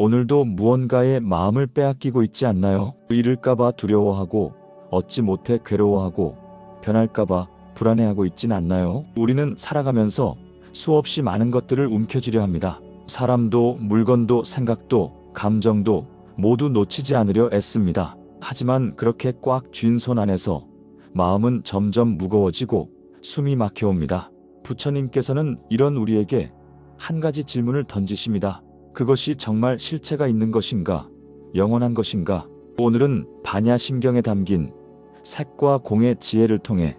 오늘도 무언가의 마음을 빼앗기고 있지 않나요? 잃을까봐 두려워하고 얻지 못해 괴로워하고 변할까봐 불안해하고 있진 않나요? 우리는 살아가면서 수없이 많은 것들을 움켜쥐려 합니다. 사람도 물건도 생각도 감정도 모두 놓치지 않으려 애씁니다. 하지만 그렇게 꽉 쥔 손 안에서 마음은 점점 무거워지고 숨이 막혀옵니다. 부처님께서는 이런 우리에게 한 가지 질문을 던지십니다. 그것이 정말 실체가 있는 것인가? 영원한 것인가? 오늘은 반야심경에 담긴 색과 공의 지혜를 통해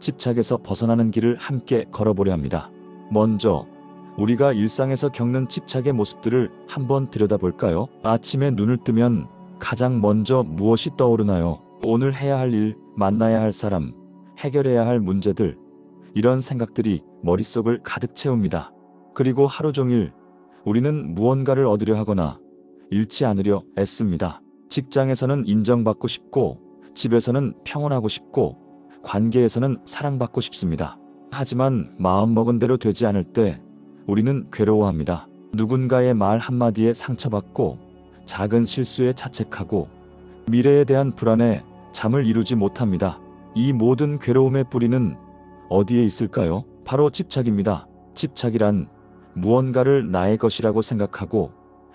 집착에서 벗어나는 길을 함께 걸어보려 합니다. 먼저 우리가 일상에서 겪는 집착의 모습들을 한번 들여다볼까요? 아침에 눈을 뜨면 가장 먼저 무엇이 떠오르나요? 오늘 해야 할 일, 만나야 할 사람, 해결해야 할 문제들, 이런 생각들이 머릿속을 가득 채웁니다. 그리고 하루 종일 우리는 무언가를 얻으려 하거나 잃지 않으려 애씁니다. 직장에서는 인정받고 싶고, 집에서는 평온하고 싶고, 관계에서는 사랑받고 싶습니다. 하지만 마음먹은 대로 되지 않을 때 우리는 괴로워합니다. 누군가의 말 한마디에 상처받고, 작은 실수에 자책하고, 미래에 대한 불안에 잠을 이루지 못합니다. 이 모든 괴로움의 뿌리는 어디에 있을까요? 바로 집착입니다. 집착이란 무언가를 나의 것이라고 생각하고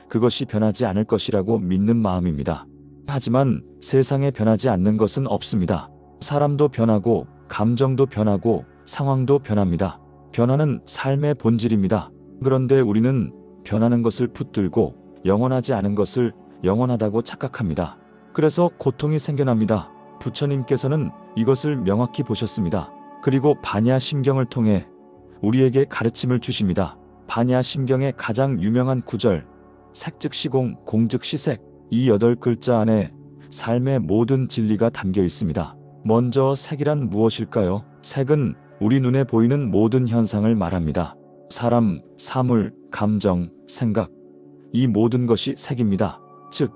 그것이 변하지 않을 것이라고 믿는 마음입니다. 하지만 세상에 변하지 않는 것은 없습니다. 사람도 변하고 감정도 변하고 상황도 변합니다. 변화는 삶의 본질입니다. 그런데 우리는 변하는 것을 붙들고 영원하지 않은 것을 영원하다고 착각합니다. 그래서 고통이 생겨납니다. 부처님께서는 이것을 명확히 보셨습니다. 그리고 반야 심경을 통해 우리에게 가르침을 주십니다. 반야 심경의 가장 유명한 구절, 색즉 시공, 공즉 시색, 이 여덟 글자 안에 삶의 모든 진리가 담겨 있습니다. 먼저 색이란 무엇일까요? 색은 우리 눈에 보이는 모든 현상을 말합니다. 사람, 사물, 감정, 생각, 이 모든 것이 색입니다. 즉,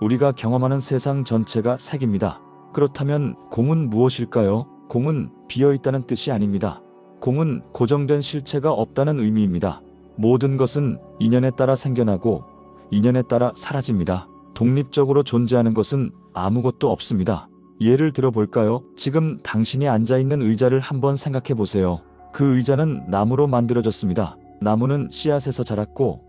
우리가 경험하는 세상 전체가 색입니다. 그렇다면 공은 무엇일까요? 공은 비어 있다는 뜻이 아닙니다. 공은 고정된 실체가 없다는 의미입니다. 모든 것은 인연에 따라 생겨나고 인연에 따라 사라집니다. 독립적으로 존재하는 것은 아무것도 없습니다. 예를 들어 볼까요? 지금 당신이 앉아 있는 의자를 한번 생각해 보세요. 그 의자는 나무로 만들어졌습니다. 나무는 씨앗에서 자랐고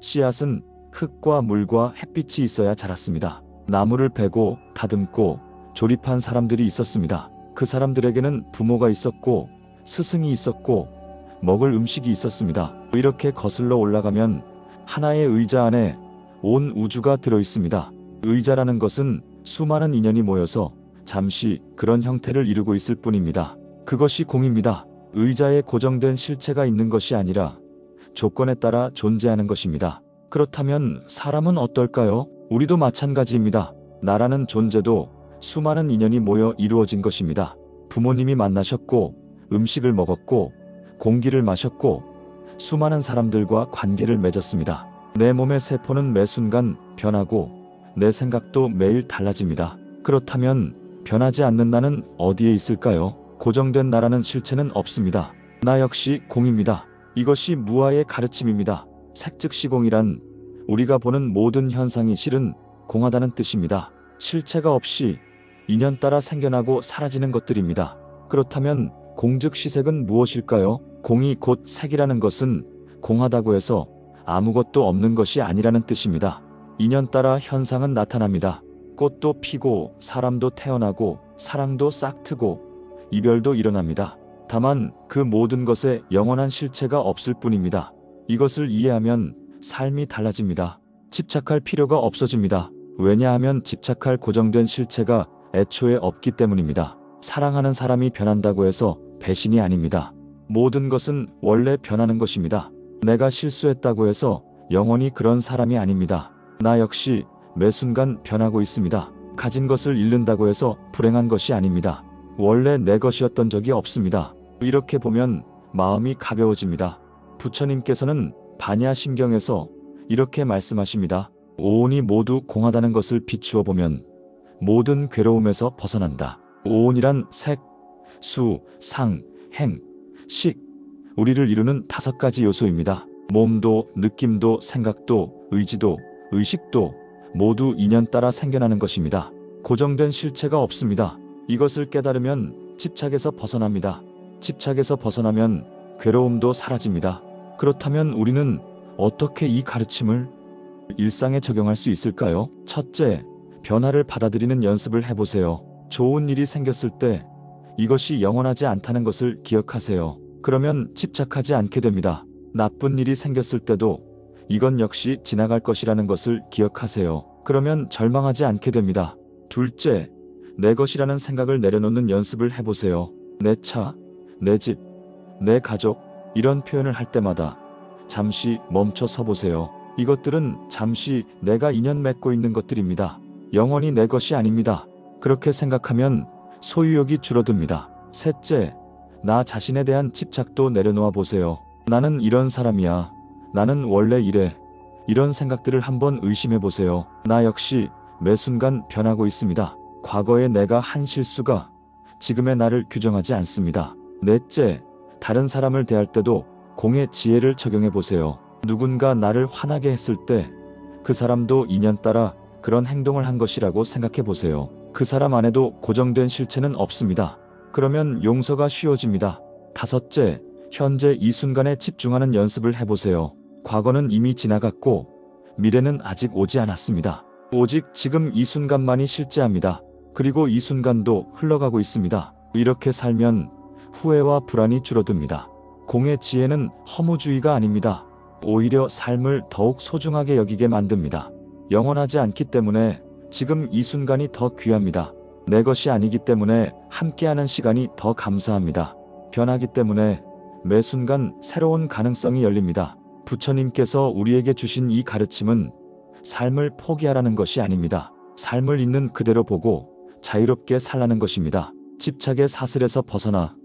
씨앗은 흙과 물과 햇빛이 있어야 자랐습니다. 나무를 베고 다듬고 조립한 사람들이 있었습니다. 그 사람들에게는 부모가 있었고 스승이 있었고 먹을 음식이 있었습니다. 이렇게 거슬러 올라가면 하나의 의자 안에 온 우주가 들어 있습니다. 의자라는 것은 수많은 인연이 모여서 잠시 그런 형태를 이루고 있을 뿐입니다. 그것이 공입니다. 의자에 고정된 실체가 있는 것이 아니라 조건에 따라 존재하는 것입니다. 그렇다면 사람은 어떨까요? 우리도 마찬가지입니다. 나라는 존재도 수많은 인연이 모여 이루어진 것입니다. 부모님이 만나셨고, 음식을 먹었고, 공기를 마셨고, 수많은 사람들과 관계를 맺었습니다. 내 몸의 세포는 매 순간 변하고, 내 생각도 매일 달라집니다. 그렇다면 변하지 않는 나는 어디에 있을까요? 고정된 나라는 실체는 없습니다. 나 역시 공입니다. 이것이 무아의 가르침입니다. 색즉시공이란 우리가 보는 모든 현상이 실은 공하다는 뜻입니다. 실체가 없이 인연 따라 생겨나고 사라지는 것들입니다. 그렇다면 공즉시색은 무엇일까요? 공이 곧 색이라는 것은 공하다고 해서 아무것도 없는 것이 아니라는 뜻입니다. 인연 따라 현상은 나타납니다. 꽃도 피고 사람도 태어나고 사랑도 싹트고 이별도 일어납니다. 다만 그 모든 것에 영원한 실체가 없을 뿐입니다. 이것을 이해하면 삶이 달라집니다. 집착할 필요가 없어집니다. 왜냐하면 집착할 고정된 실체가 애초에 없기 때문입니다. 사랑하는 사람이 변한다고 해서 배신이 아닙니다. 모든 것은 원래 변하는 것입니다. 내가 실수했다고 해서 영원히 그런 사람이 아닙니다. 나 역시 매 순간 변하고 있습니다. 가진 것을 잃는다고 해서 불행한 것이 아닙니다. 원래 내 것이었던 적이 없습니다. 이렇게 보면 마음이 가벼워집니다. 부처님께서는 반야심경에서 이렇게 말씀하십니다. 오온이 모두 공하다는 것을 비추어 보면 모든 괴로움에서 벗어난다. 오온이란 색, 수, 상, 행, 식, 우리를 이루는 다섯 가지 요소입니다. 몸도, 느낌도, 생각도, 의지도, 의식도 모두 인연 따라 생겨나는 것입니다. 고정된 실체가 없습니다. 이것을 깨달으면 집착에서 벗어납니다. 집착에서 벗어나면 괴로움도 사라집니다. 그렇다면 우리는 어떻게 이 가르침을 일상에 적용할 수 있을까요? 첫째, 변화를 받아들이는 연습을 해보세요. 좋은 일이 생겼을 때 이것이 영원하지 않다는 것을 기억하세요. 그러면 집착하지 않게 됩니다. 나쁜 일이 생겼을 때도 이건 역시 지나갈 것이라는 것을 기억하세요. 그러면 절망하지 않게 됩니다. 둘째, 내 것이라는 생각을 내려놓는 연습을 해보세요. 내 차, 내 집, 내 가족, 이런 표현을 할 때마다 잠시 멈춰 서 보세요. 이것들은 잠시 내가 인연 맺고 있는 것들입니다. 영원히 내 것이 아닙니다. 그렇게 생각하면 소유욕이 줄어듭니다. 셋째, 나 자신에 대한 집착도 내려놓아 보세요. 나는 이런 사람이야. 나는 원래 이래. 이런 생각들을 한번 의심해 보세요. 나 역시 매 순간 변하고 있습니다. 과거의 내가 한 실수가 지금의 나를 규정하지 않습니다. 넷째, 다른 사람을 대할 때도 공의 지혜를 적용해 보세요. 누군가 나를 화나게 했을 때 그 사람도 인연 따라 그런 행동을 한 것이라고 생각해 보세요. 그 사람 안에도 고정된 실체는 없습니다. 그러면 용서가 쉬워집니다. 다섯째, 현재 이 순간에 집중하는 연습을 해보세요. 과거는 이미 지나갔고 미래는 아직 오지 않았습니다. 오직 지금 이 순간만이 실제합니다. 그리고 이 순간도 흘러가고 있습니다. 이렇게 살면 후회와 불안이 줄어듭니다. 공의 지혜는 허무주의가 아닙니다. 오히려 삶을 더욱 소중하게 여기게 만듭니다. 영원하지 않기 때문에 지금 이 순간이 더 귀합니다. 내 것이 아니기 때문에 함께하는 시간이 더 감사합니다. 변하기 때문에 매 순간 새로운 가능성이 열립니다. 부처님께서 우리에게 주신 이 가르침은 삶을 포기하라는 것이 아닙니다. 삶을 있는 그대로 보고 자유롭게 살라는 것입니다. 집착의 사슬에서 벗어나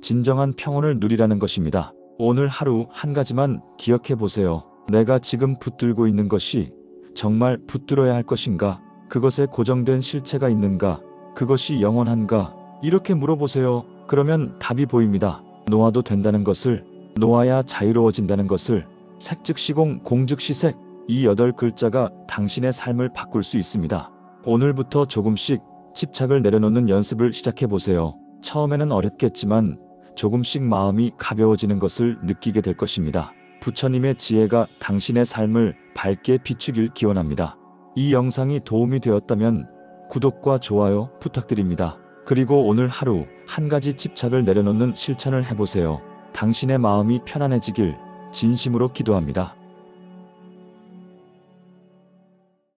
진정한 평온을 누리라는 것입니다. 오늘 하루 한 가지만 기억해 보세요. 내가 지금 붙들고 있는 것이 정말 붙들어야 할 것인가? 그것에 고정된 실체가 있는가? 그것이 영원한가? 이렇게 물어보세요. 그러면 답이 보입니다. 놓아도 된다는 것을, 놓아야 자유로워진다는 것을, 색즉시공 공즉시색 이 여덟 글자가 당신의 삶을 바꿀 수 있습니다. 오늘부터 조금씩 집착을 내려놓는 연습을 시작해 보세요. 처음에는 어렵겠지만 조금씩 마음이 가벼워지는 것을 느끼게 될 것입니다. 부처님의 지혜가 당신의 삶을 밝게 비추길 기원합니다. 이 영상이 도움이 되었다면 구독과 좋아요 부탁드립니다. 그리고 오늘 하루 한 가지 집착을 내려놓는 실천을 해보세요. 당신의 마음이 편안해지길 진심으로 기도합니다.